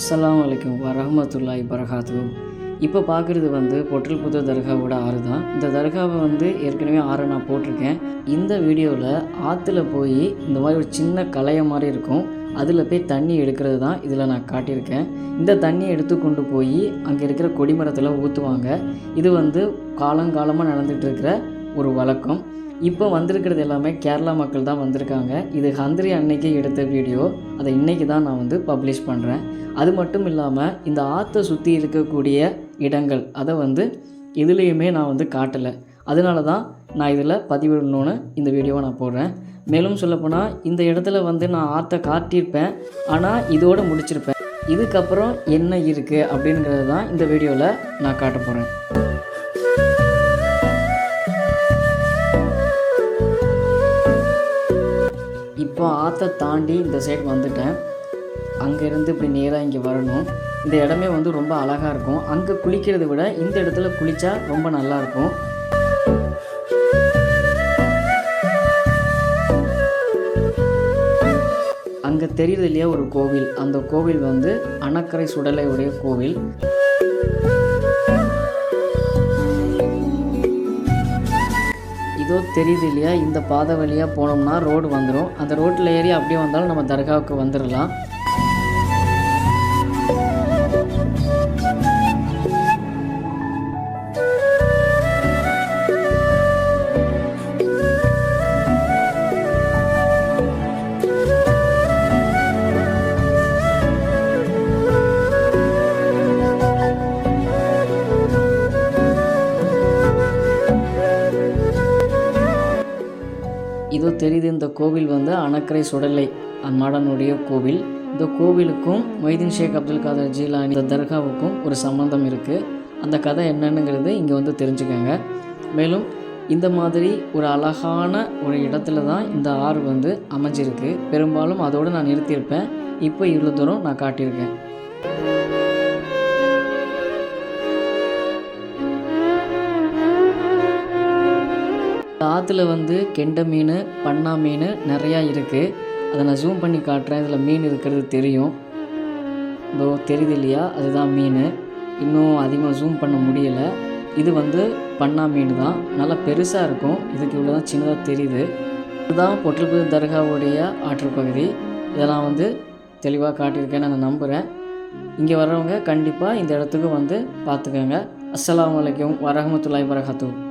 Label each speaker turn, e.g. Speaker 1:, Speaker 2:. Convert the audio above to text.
Speaker 1: அஸ்லாம் வலைக்கம் வரமத்துல்லாய் பரகாத்து இப்போ பார்க்குறது வந்து பொட்டல்புத்தூர் தர்காவோட ஆறு தான். இந்த தர்காவை வந்து ஏற்கனவே ஆறை நான் போட்டிருக்கேன். இந்த வீடியோவில் ஆற்றுல போய் இந்த மாதிரி ஒரு சின்ன கலைய மாதிரி இருக்கும். அதில் போய் தண்ணி எடுக்கிறது தான் இதில் நான் காட்டியிருக்கேன். இந்த தண்ணியை எடுத்து கொண்டு போய் அங்கே இருக்கிற கொடிமரத்தில் ஊற்றுவாங்க இது வந்து காலங்காலமாக நடந்துகிட்டு இருக்கிற ஒரு வழக்கம். இப்போ வந்திருக்கிறது எல்லாமே கேரளா மக்கள் தான் வந்திருக்காங்க. இது ஹந்திரி அன்னைக்கு எடுத்த வீடியோ. அதை இன்றைக்கி தான் நான் வந்து பப்ளிஷ் பண்ணுறேன் அது மட்டும் இல்லாமல் இந்த ஆற்றை சுற்றி இருக்கக்கூடிய இடங்கள் அதை வந்து இதுலேயுமே நான் வந்து காட்டலை. அதனால தான் நான் இதில் பதிவிடணும்னு இந்த வீடியோவை நான் போடுறேன். மேலும் சொல்லப்போனால் இந்த இடத்துல வந்து நான் ஆற்றை காட்டியிருப்பேன். ஆனால் இதோடு முடிச்சிருப்பேன். இதுக்கப்புறம் என்ன இருக்குது அப்படிங்கிறது தான் இந்த வீடியோவில் நான் காட்ட போகிறேன் இப்போ ஆற்றை தாண்டி இந்த சைடு வந்துட்டேன். அங்கேருந்து இப்படி நேராக இங்கே வரணும். இந்த இடமே வந்து ரொம்ப அழகாக இருக்கும். அங்கே குளிக்கிறத விட இந்த இடத்துல குளித்தா ரொம்ப நல்லாயிருக்கும் அங்கே தெரியுது இல்லையா ஒரு கோவில்? அந்த கோவில் வந்து அணக்கரை சுடலை உடைய கோவில். இதோ தெரியுது இல்லையா? இந்த பாதை வழியாக போனோம்னா ரோடு வந்துடும் அந்த ரோட்டில் ஏறி அப்படியே வந்தாலும் நம்ம தர்காவுக்கு வந்துடலாம் இதோ தெரியுது இந்த கோவில் வந்து அணக்கரை சுடலை அம்மாடனுடைய கோவில். இந்த கோவிலுக்கும் மொய்தீன் ஷேக் அப்துல் காதர் ஜீலானி இந்த தர்காவுக்கும் ஒரு சம்பந்தம் இருக்குது அந்த கதை என்னன்னுங்கிறது இங்கே வந்து தெரிஞ்சுக்கோங்க. மேலும் இந்த மாதிரி ஒரு அழகான ஒரு இடத்துல தான் இந்த ஆறு வந்து அமைஞ்சிருக்கு. பெரும்பாலும் அதோடு நான் நிறுத்தியிருப்பேன். இப்போ இவ்வளோ தூரம் நான் காட்டியிருக்கேன். ஆற்றுல வந்து கெண்டை மீன் பண்ணா மீன் நிறையா இருக்குது அதை நான் ஜூம் பண்ணி காட்டுறேன். இதில் மீன் இருக்கிறது தெரியும். இதோ தெரியுது இல்லையா? அதுதான் மீன். இன்னும் அதிகமாக ஜூம் பண்ண முடியலை. இது வந்து பண்ணா மீன் தான். நல்லா பெருசாக இருக்கும். இதுக்கு இவ்வளோ தான் சின்னதாக தெரியுது. இதுதான் பொட்டல்புது தர்காவுடைய ஆற்றுப் பகுதி. இதெல்லாம் வந்து தெளிவாக காட்டியிருக்கேன்னு நான் நம்புகிறேன் இங்கே வர்றவங்க கண்டிப்பாக இந்த இடத்துக்கு வந்து பார்த்துக்கோங்க. அஸ்லாம் வலைக்கும் வரகமத்துல்லாய் வரகாத்து